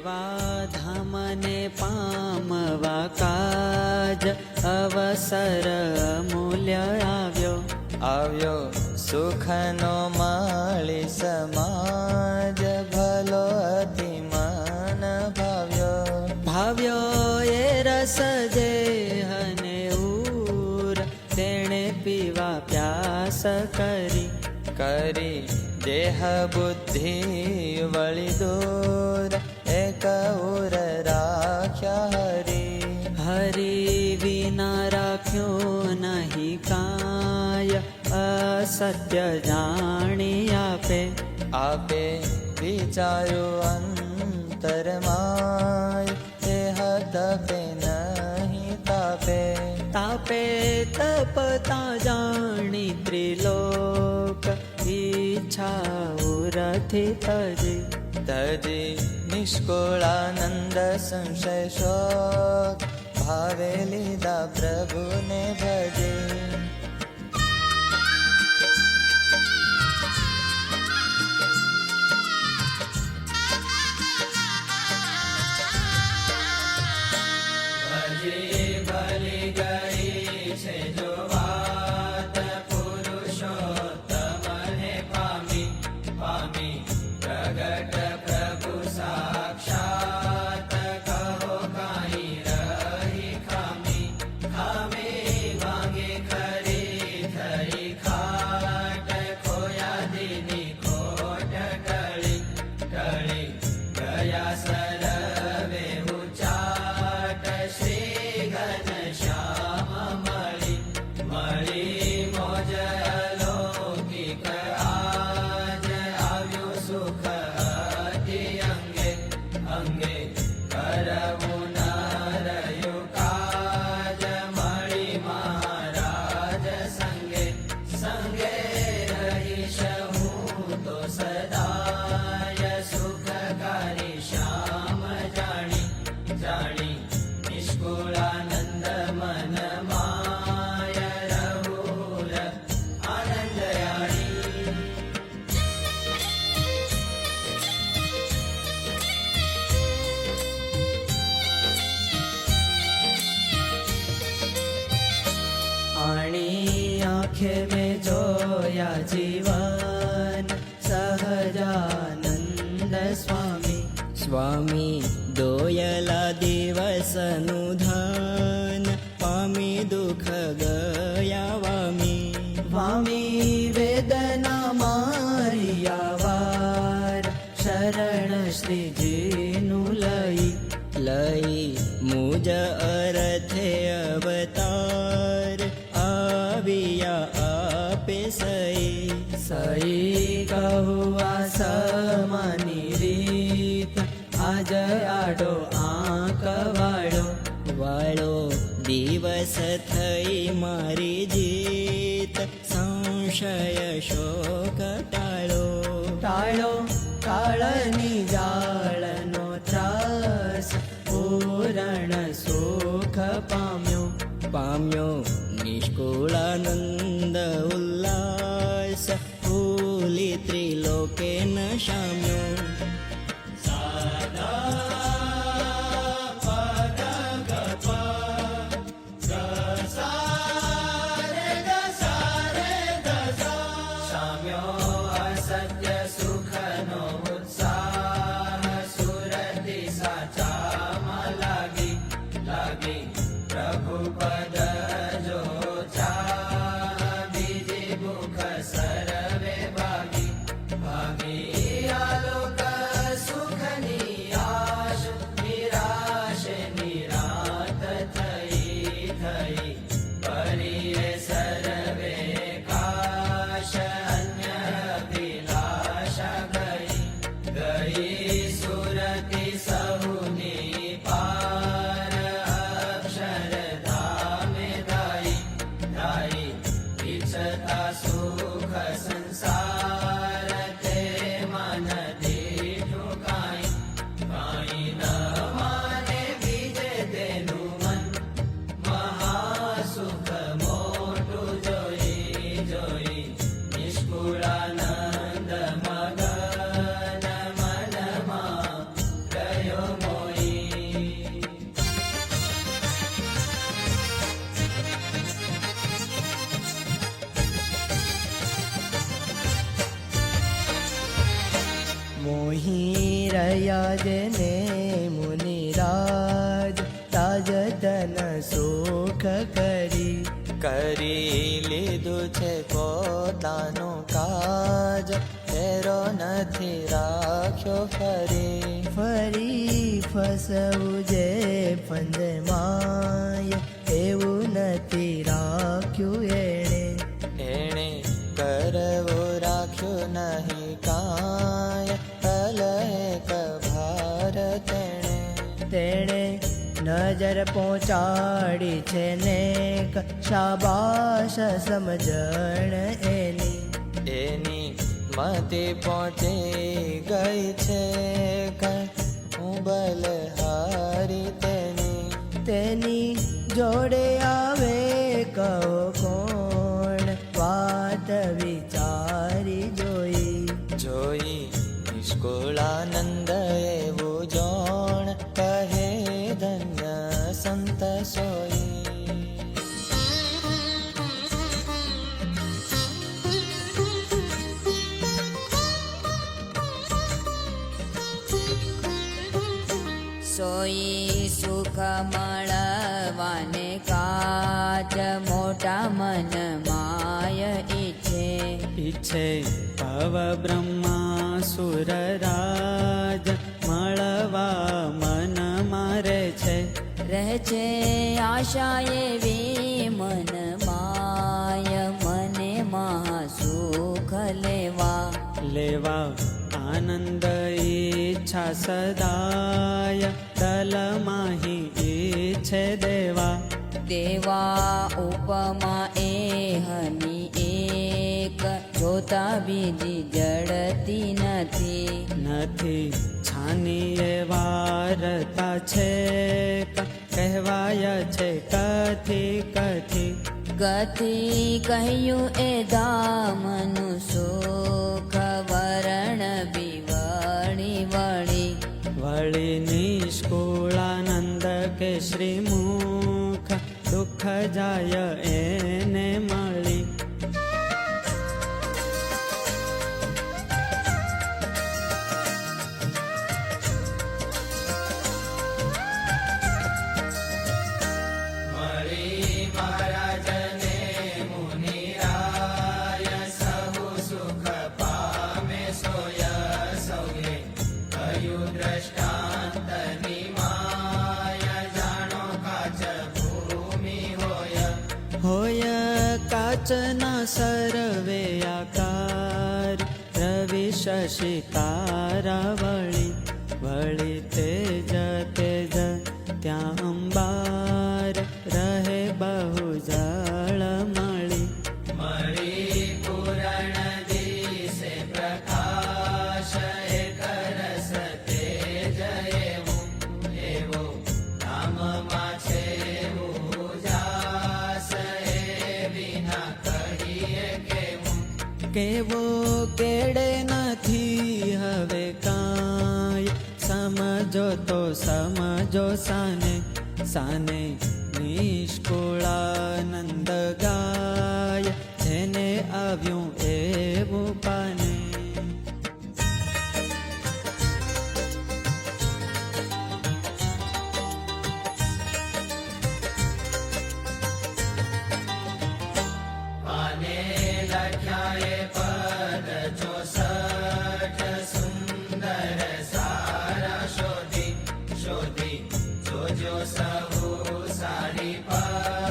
એવા ધામને પામવા કાજ અવસર મૂલ્ય આવ્યો આવ્યો સુખનો માળી સમાજ ભલો અતિ મન ભાવ્યો ભાવ્યો એ રસ જે હને ઉર તેણે પીવા પ્યાસ કરી કરી દેહ બુદ્ધિ વળી દૂર એક ઉર રાખ્યા હરે હરી વિના રાખ્યો નહીં કાય અસત્ય જાણી આપે આપે વિચાર્યું અંતરમાય તે હતપે નહીં તાપે તાપે તપતા જાણી ત્રિલોક ઈચ્છા ઉરથી તજી તજી નિષ્કુળાનંદ સંશય શોક ભાવે લીધા પ્રભુને ભજે े जोया जीवन सहजानन्द स्वामी स्वामी दोयला दिवसनुधा આડો આંક વાળો વાળો દિવસ થઈ મારી જીત સંશય શોક ટાળો ટાળો કાળની જાળનો ત્રાસ પૂરણ સુખ પામ્યો પામ્યો નિષ્કુળાનંદ ઉલ્લાસ ફૂલી ત્રિલોકે ન શામ્યો શામ્યો રહ્યા જેને મુનિરાજ તાજતન સુખ કરી કરી લીધું છે પોતાનું કાજ ફેરો નથી રાખ્યો ફરી ફરી ફસવું જે ફંદ નજર પહોંચાડી છે ને શાબાશ સમજણ એની. એની મતે પહોંચી ગઈ છે કુંબલ બલહારી તેની. તેની જોડે આવે કહો કોણ વાત ઈચ્છે ભવ બ્રહ્મા સુરરાજ મળવા મન મારે છે. રહે છે આશા એવી મન માય મને મહા સુખ લેવા. લેવા આનંદ ઈચ્છા સદાય દલ માહી ઈચ્છે દેવા. દેવા ઉપમા એ હની એક જોતા બીજી જડતી નથી. નથી. છાની એ વારતા છે કહેવાય છે કથી કથી. કથી કહ્યું એ ધામનું સુખ વરણ બિવાણી વળી વળી નિષ્કુળાનંદ કે શ્રીમુખ દુઃખ જાય એને रचना सर्वे आकार रवि शशि तारा वळि वळि तेजत કેવું કેડે નથી હવે કાંઈ. સમજો તો સમજો સાને સાને નિષ્કુળાનંદ ગાય. જેને આવ્યું જોજો સહુ સારી પર.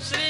Sri